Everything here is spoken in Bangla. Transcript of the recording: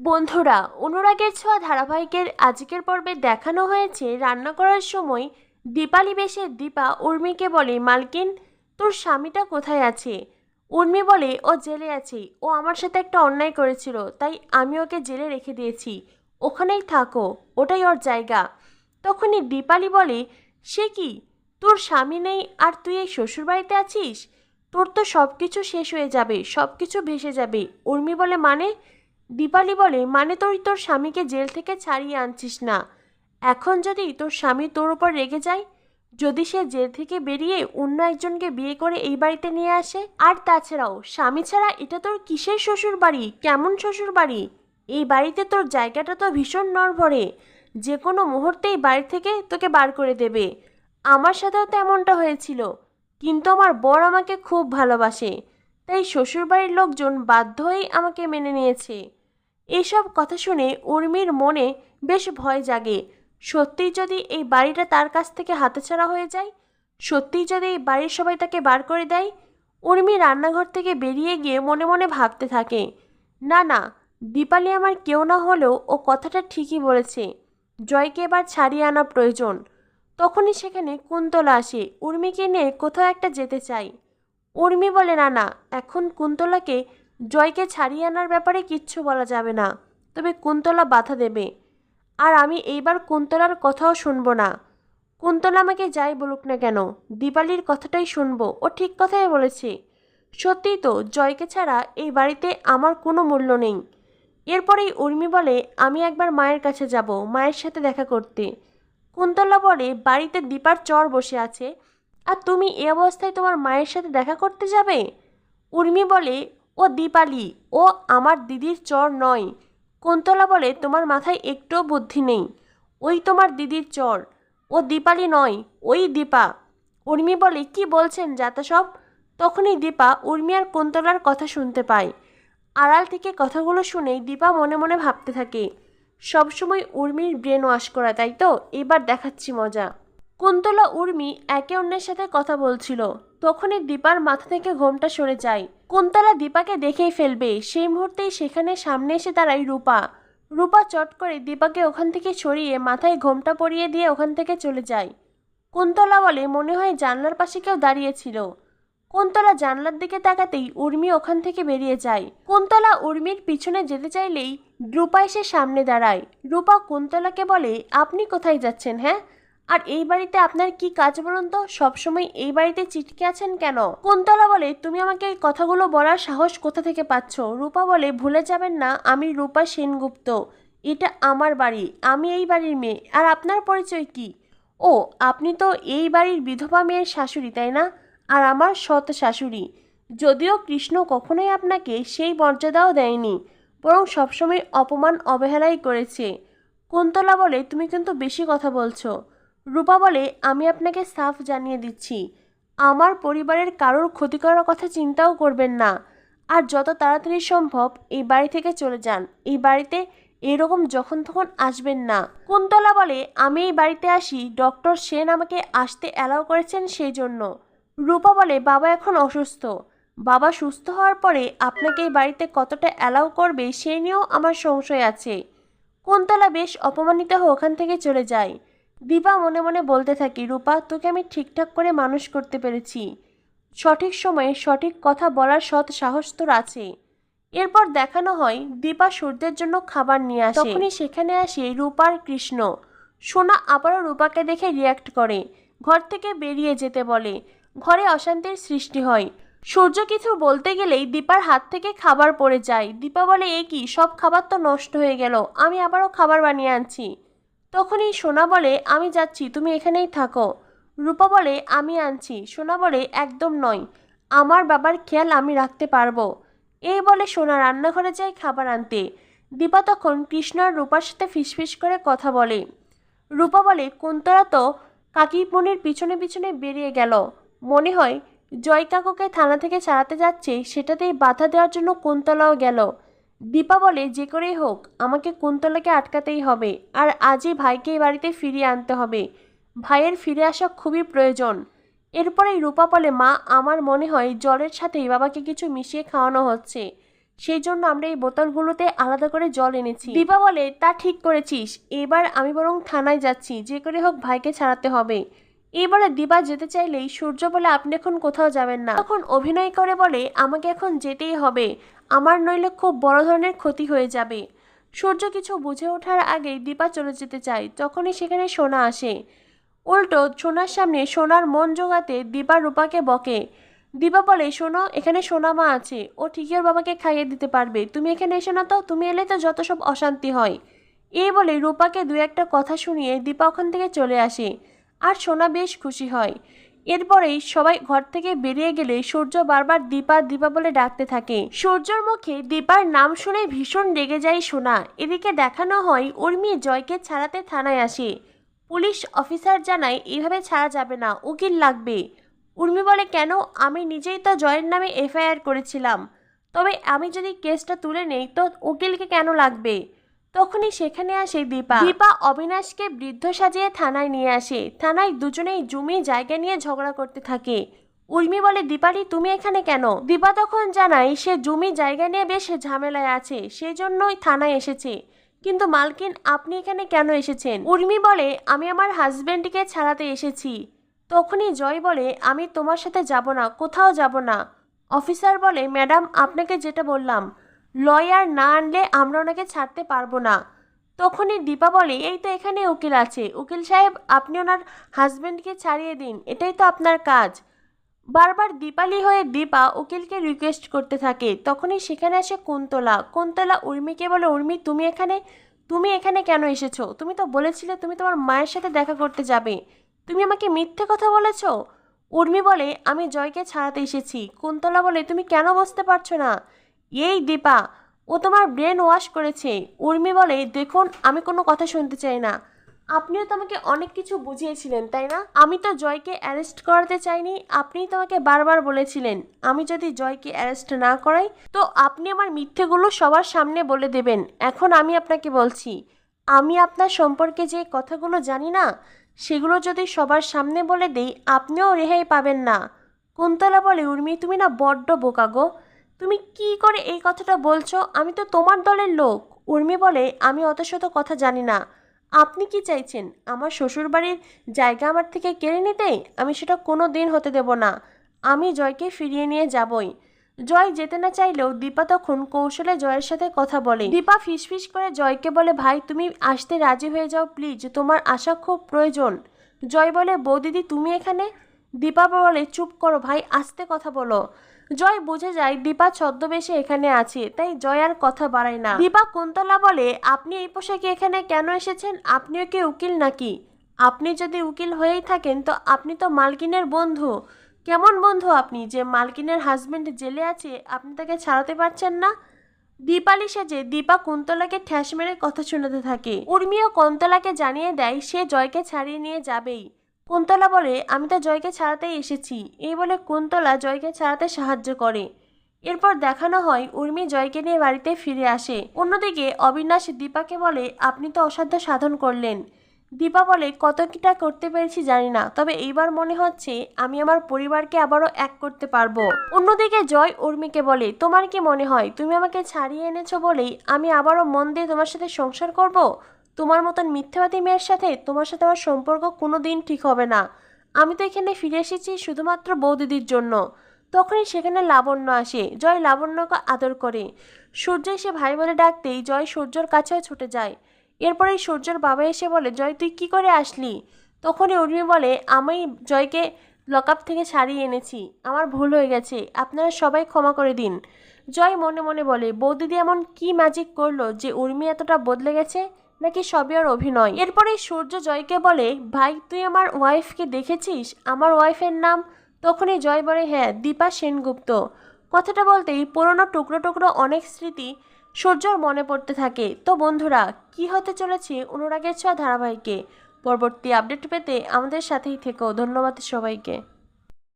বন্ধুরা, অনুরাগের ছোঁয়া ধারাবাহিকের আজকের পর্বে দেখানো হয়েছে রান্না করার সময় দীপালি বেশে দীপা, উর্মিকে বলে, মালকিন, তোর স্বামীটা কোথায় আছে? উর্মি বলে, ও জেলে আছে। ও আমার সাথে একটা অন্যায় করেছিল, তাই আমি ওকে জেলে রেখে দিয়েছি। ওখানেই থাকো, ওটাই ওর জায়গা। তখনই দীপালি বলে, সে কি? তোর স্বামী নেই আর তুই এই শ্বশুরবাড়িতে আছিস? তোর তো সব কিছু শেষ হয়ে যাবে সব কিছু ভেসে যাবে। উর্মি বলে মানে? দীপালি বলে মানে তুই তোর স্বামীকে জেল থেকে ছাড়িয়ে আনছিস না। এখন যদি তোর স্বামী তোর উপর রেগে যায়, যদি সে জেল থেকে বেরিয়ে অন্য একজনকে বিয়ে করে এই বাড়িতে নিয়ে আসে, আর তাছাড়াও স্বামী ছাড়া এটা তোর কিসের শ্বশুর বাড়ি কেমন শ্বশুর বাড়ি এই বাড়িতে তোর জায়গাটা তো ভীষণ নড়বড়ে। যে কোনো মুহূর্তেই বাড়ি থেকে তোকে বার করে দেবে। আমার সাথেও তো এমনটা হয়েছিল। কিন্তু আমার বর আমাকে খুব ভালোবাসে। তাই শ্বশুরবাড়ির লোকজন বাধ্য হয়েই আমাকে মেনে নিয়েছে। এইসব কথা শুনে উর্মির মনে বেশ ভয় জাগে। সত্যিই যদি এই বাড়িটা তার কাছ থেকে হাতেছাড়া হয়ে যায়? সত্যিই যদি এই বাড়ির সবাই তাকে বার করে দেয়? উর্মি রান্নাঘর থেকে বেরিয়ে গিয়ে মনে মনে ভাবতে থাকে। না না, দীপালি আমার কেউ না হলেও ও কথাটা ঠিকই বলেছে। জয়কে এবার ছাড়িয়ে আনা প্রয়োজন। তখনই সেখানে কুন্তলা আসে। উর্মিকে নিয়ে কোথাও একটা যেতে চাই। উর্মি বলে, না না, এখন কুন্তলাকে জয়কে ছাড়িয়ে আনার ব্যাপারে কিচ্ছু বলা যাবে না। তবে কুন্তলা বাধা দেবে। আর আমি এইবার কুন্তলার কথাও শুনব না। কুন্তলা আমাকে যাই বলুক না কেন, দিপালির কথাটাই শুনব। ও ঠিক কথাই বলেছে। সত্যিই তো, জয়কে ছাড়া এই বাড়িতে আমার কোনো মূল্য নেই। এরপরেই উর্মি বলে, আমি একবার মায়ের কাছে যাব, মায়ের সাথে দেখা করতে। কুন্তলা বলে, বাড়িতে দীপার চর বসে আছে। আর তুমি এ অবস্থায় তোমার মায়ের সাথে দেখা করতে যাবে? উর্মি বলে ও দীপালি, ও আমার দিদির চর নয়। কুন্তলা বলে, তোমার মাথায় একটুও বুদ্ধি নেই। ওই তোমার দিদির চর। ও দীপালি নয়, ওই দীপা। উর্মি বলে, কি বলছেন যাতা সব? তখনই দীপা উর্মি আর কুন্তলার কথা শুনতে পায়। আড়াল থেকে কথাগুলো শুনেই দীপা মনে মনে ভাবতে থাকে। সবসময় উর্মির ব্রেন ওয়াশ করা, তাই তো? এবার দেখাচ্ছি মজা। কুন্তলা, উর্মি একে অন্যের সাথে কথা বলছিল। তখনই দীপার মাথা থেকে ঘোমটা সরে যায়। কুন্তলা দীপাকে দেখেই ফেলবে। সেই মুহূর্তেই সেখানে সামনে এসে দাঁড়ায় রূপা। রূপা চট করে দীপাকে ওখান থেকে সরিয়ে মাথায় ঘোমটা পরিয়ে দিয়ে ওখান থেকে চলে যায়। কুন্তলা বলে, মনে হয় জানলার পাশে কেউ দাঁড়িয়েছিল। কুন্তলা জানলার দিকে তাকাতেই উর্মি ওখান থেকে বেরিয়ে যায়। কুন্তলা উর্মির পিছনে যেতে চাইলেই রূপা এসে সামনে দাঁড়ায়। রূপা কুন্তলাকে বলে, আপনি কোথায় যাচ্ছেন হ্যাঁ? আর এই বাড়িতে আপনার কি কাজ বলুন তো? সবসময় এই বাড়িতে চিটকে আছেন কেন? কুন্তলা বলে, তুমি আমাকে এই কথাগুলো বলার সাহস কোথা থেকে পাচ্ছ? রূপা বলে, ভুলে যাবেন না, আমি রূপা সেনগুপ্ত। এটা আমার বাড়ি, আমি এই বাড়ির মেয়ে। আর আপনার পরিচয় কি? ও, আপনি তো এই বাড়ির বিধবা মেয়ের শাশুড়ি, তাই না? আর আমার সৎ শাশুড়ি। যদিও কৃষ্ণ কখনোই আপনাকে সেই মর্যাদাও দেয়নি, বরং সবসময় অপমান, অবহেলাই করেছে। কুন্তলা বলে, তুমি কিন্তু বেশি কথা বলছো। রূপা বলে, আমি আপনাকে সাফ জানিয়ে দিচ্ছি। আমার পরিবারের কারোর ক্ষতি করার কথা চিন্তাও করবেন না। আর যত তাড়াতাড়ি সম্ভব এই বাড়ি থেকে চলে যান। এই বাড়িতে এরকম যখন তখন আসবেন না। কুন্তলা বলে, আমি এই বাড়িতে আসি। ডক্টর সেন আমাকে আসতে অ্যালাউ করেছেন সেই জন্য। রূপা বলে, বাবা এখন অসুস্থ। বাবা সুস্থ হওয়ার পরে আপনাকে এই বাড়িতে কতটা অ্যালাউ করবে সে নিয়েও আমার সংশয় আছে। কুন্তলা বেশ অপমানিত হয়ে ওখান থেকে চলে যায়। দীপা মনে মনে বলতে থাকি, রূপা, তোকে আমি ঠিকঠাক করে মানুষ করতে পেরেছি। সঠিক সময়ে সঠিক কথা বলার সৎ সাহস তোর আছে। এরপর দেখানো হয়, দীপা সূর্যের জন্য খাবার নিয়ে আসে। তখনই সেখানে আসে রূপার কৃষ্ণ। সোনা আবারও রূপাকে দেখে রিয়াক্ট করে, ঘর থেকে বেরিয়ে যেতে বলে। ঘরে অশান্তির সৃষ্টি হয়। সূর্য কিছু বলতে গেলেই দীপার হাত থেকে খাবার পড়ে যায়। দীপা বলে, এ কি? সব খাবার তো নষ্ট হয়ে গেল। আমি আবারও খাবার বানিয়ে আনছি। তখনই সোনা বলে, আমি যাচ্ছি, তুমি এখানেই থাকো। রূপা বলে, আমি আনছি। সোনা বলে, একদম নয়। আমার বাবার খেয়াল আমি রাখতে পারব। এই বলে সোনা রান্নাঘরে যায় খাবার আনতে। দীপা তখন কৃষ্ণ আর রূপার সাথে ফিসফিস করে কথা বলে। রূপা বলে, কুন্তলা তো কাকিমণির পিছনে পিছনে বেরিয়ে গেল। মনে হয় জয় কাকুকে থানা থেকে ছাড়াতে যাচ্ছে। সেটাতেই বাধা দেওয়ার জন্য কুন্তলাও গেল। দীপা বলে যে করেই হোক, আমাকে কুন্তলাকে আটকাতেই হবে আর আজই ভাইকে এই বাড়িতে ফিরিয়ে আনতে হবে। ভাইয়ের ফিরে আসা খুবই প্রয়োজন। এরপরেই রূপা বলে, মা, আমার মনে হয় জলের সাথেই বাবাকে কিছু মিশিয়ে খাওয়ানো হচ্ছে। সেই জন্য আমরা এই বোতলগুলোতে আলাদা করে জল এনেছি দীপা বলে, তা ঠিক করেছিস। এবার আমি বরং থানায় যাচ্ছি। যে করে হোক ভাইকে ছাড়াতে হবে। এবারে দিবা যেতে চাইলেই সূর্য বলে আপনি এখন কোথাও যাবেন না। তখন অভিনয় করে বলে, আমাকে এখন যেতেই হবে। আমার নইলে খুব বড় ধরনের ক্ষতি হয়ে যাবে। সূর্য কিছু বুঝে ওঠার আগেই দীপা চলে যেতে চায়। তখনই সেখানে সোনা আসে। উল্টো সোনার সামনে সোনার মন জোগাতে দীপা রূপাকে বকে। দীপা বলে, শোনো, এখানে সোনা মা আছে। ও ঠিকই ওর বাবাকে খাইয়ে দিতে পারবে। তুমি এখানে এসো না তো, তুমি এলে তো যত সব অশান্তি হয়। এই বলে রূপাকে দু একটা কথা শুনিয়ে দীপা ওখান থেকে চলে আসে। আর সোনা বেশ খুশি হয়। এরপরেই সবাই ঘর থেকে বেরিয়ে গেলে সূর্য বারবার দীপা দীপা বলে ডাকতে থাকে। সূর্যর মুখে দীপার নাম শুনে ভীষণ রেগে যায় সোনা। এদিকে দেখানো হয় উর্মি জয়কে ছাড়াতে থানায় আসে। পুলিশ অফিসার জানায়, এভাবে ছাড়া যাবে না, উকিল লাগবে। উর্মি বলে, কেন? আমি নিজেই তো জয়ের নামে এফআইআর করেছিলাম। তবে আমি যদি কেসটা তুলে নেই, তো উকিলকে কেন লাগবে? তখনই সেখানে আসে দীপা। দীপা অবিনাশকে বৃদ্ধ সাজিয়ে থানায় নিয়ে আসে। থানায় দুজনেই জমি, জায়গা নিয়ে ঝগড়া করতে থাকে। উর্মি বলে, দীপালি, তুমি এখানে কেন? দীপা তখন জানায়, সে জমি, জায়গা নিয়ে বেশ ঝামেলায় আছে সেই জন্যই থানায় এসেছে। কিন্তু মালকিন, আপনি এখানে কেন এসেছেন? উর্মি বলে, আমি আমার হাজবেন্ডকে ছাড়াতে এসেছি। তখনই জয় বলে, আমি তোমার সাথে যাব না, কোথাও যাব না। অফিসার বলে, ম্যাডাম, আপনাকে যেটা বললাম লয়ার না আনলে আমরা ওনাকে ছাড়তে পারব না। তখনই দীপা বলে, এই তো এখানে উকিল আছে। উকিল সাহেব, আপনি ওনার হাজবেন্ডকে ছাড়িয়ে দিন। এটাই তো আপনার কাজ। বারবার দীপালি হয়ে দীপা উকিলকে রিকোয়েস্ট করতে থাকে। তখনই সেখানে আসে কুন্তলা। কুন্তলা উর্মিকে বলে, উর্মি, তুমি এখানে তুমি এখানে কেন এসেছ? তুমি তো বলেছিলে তুমি তোমার মায়ের সাথে দেখা করতে যাবে। তুমি আমাকে মিথ্যে কথা বলেছ? উর্মি বলে, আমি জয়কে ছাড়াতে এসেছি। কুন্তলা বলে, তুমি কেন বুঝতে পারছ না? এই দীপা, ও তোমার ব্রেন ওয়াশ করেছে। উর্মি বলে, দেখুন, আমি কোনো কথা শুনতে চাই না। আপনিও তো আমাকে অনেক কিছু বুঝিয়েছিলেন, তাই না? আমি তো জয়কে অ্যারেস্ট করাতে চাইনি, আপনিই তো আমাকে বারবার বলেছিলেন, আমি যদি জয়কে অ্যারেস্ট না করাই, তো আপনি আমার মিথ্যেগুলো সবার সামনে বলে দেবেন। এখন আমি আপনাকে বলছি, আমি আপনার সম্পর্কে যে কথাগুলো জানি না, সেগুলো যদি সবার সামনে বলে দেই, আপনিও রেহাই পাবেন না। কুন্তলা বলে, উর্মি, তুমি না বড্ড বোকা গো। তুমি কি করে এই কথাটা বলছো? আমি তো তোমার দলের লোক। উর্মি বলে, আমি অত শত কথা জানি না। আপনি কি চাইছেন? আমার শ্বশুরবাড়ির জায়গা আমার থেকে কেড়ে নিতে? আমি সেটা কোনো দিন হতে দেব না। আমি জয়কে ফিরিয়ে নিয়ে যাবই। জয় যেতে না চাইলেও দীপা তখন কৌশলে জয়ের সাথে কথা বলে। দীপা ফিসফিস করে জয়কে বলে, ভাই, তুমি আসতে রাজি হয়ে যাও, প্লিজ। তোমার আসা খুব প্রয়োজন। জয় বলে, বৌদিদি, তুমি এখানে? দীপা বলে, চুপ করো ভাই, আস্তে কথা বলো। জয় বুঝে যায়, দীপা ছদ্মবেশে এখানে আছে, তাই জয় আর কথা বাড়ায় না। দীপা কুন্তলা বলে, আপনি এই পোশাকে এখানে কেন এসেছেন? আপনিও কি উকিল নাকি? আপনি যদি উকিল হয়েই থাকেন, তো আপনি তো মালকিনের বন্ধু। কেমন বন্ধু আপনি? যে মালকিনের হাজবেন্ড জেলে আছে, আপনি তাকে ছাড়াতে পারছেন না? দীপালি সেজে দীপা কুন্তলাকে ঠ্যাস মেরে কথা শোনাতে থাকে। উর্মিও কুন্তলাকে জানিয়ে দেয়, সে জয়কে ছাড়িয়ে নিয়ে যাবেই। কুন্তলা বলে, আমি তো জয়কে ছাড়াতেই এসেছি। এই বলে কুন্তলা জয়কে ছাড়াতে সাহায্য করে। এরপর দেখানো হয়, উর্মি জয়কে নিয়ে বাড়িতে ফিরে আসে। অন্যদিকে অবিনাশ দীপাকে বলে, আপনি তো অসাধ্য সাধন করলেন। দীপা বলে কত কিটা করতে পেরেছি জানি না, তবে এইবার মনে হচ্ছে আমি আমার পরিবারকে আবারও এক করতে পারব। অন্যদিকে জয় উর্মিকে বলে, তোমার কি মনে হয়, তুমি আমাকে ছাড়িয়ে এনেছো বলেই আমি আবারও মন দিয়ে তোমার সাথে সংসার করব? তোমার মতন মিথ্যাবাদী মেয়ের সাথে তোমার সাথে আমার সম্পর্ক কোনো দিন ঠিক হবে না। আমি তো এখানে ফিরে এসেছি শুধুমাত্র বৌদিদির জন্য। তখনই সেখানে লাবণ্য আসে। জয় লাবণ্যকে আদর করে। সূর্য এসে ভাই বলে ডাকতেই জয় সূর্যর কাছেও ছুটে যায়। এরপরে সূর্যর বাবা এসে বলে, জয়, তুই কি করে আসলি? তখনই উর্মি বলে, আমি জয়কে লকআপ থেকে ছাড়িয়ে এনেছি। আমার ভুল হয়ে গেছে। আপনারা সবাই ক্ষমা করে দিন। জয় মনে মনে বলে, বৌদিদি এমন কি ম্যাজিক করল যে উর্মি এতটা বদলে গেছে? নাকি সবই আর অভিনয়? এরপরে সূর্য জয়কে বলে, ভাই, তুই আমার ওয়াইফকে দেখেছিস? আমার ওয়াইফের নাম? তখনই জয় বলে হ্যাঁ দীপা সেনগুপ্ত। কথাটা বলতেই পুরনো টুকরো টুকরো অনেক স্মৃতি সূর্যর মনে পড়তে থাকে। তো বন্ধুরা, কি হতে চলেছে অনুরাগের ছোঁয়া ধারাবাহিকে? পরবর্তী আপডেট পেতে আমাদের সাথেই থেকো। ধন্যবাদ সবাইকে।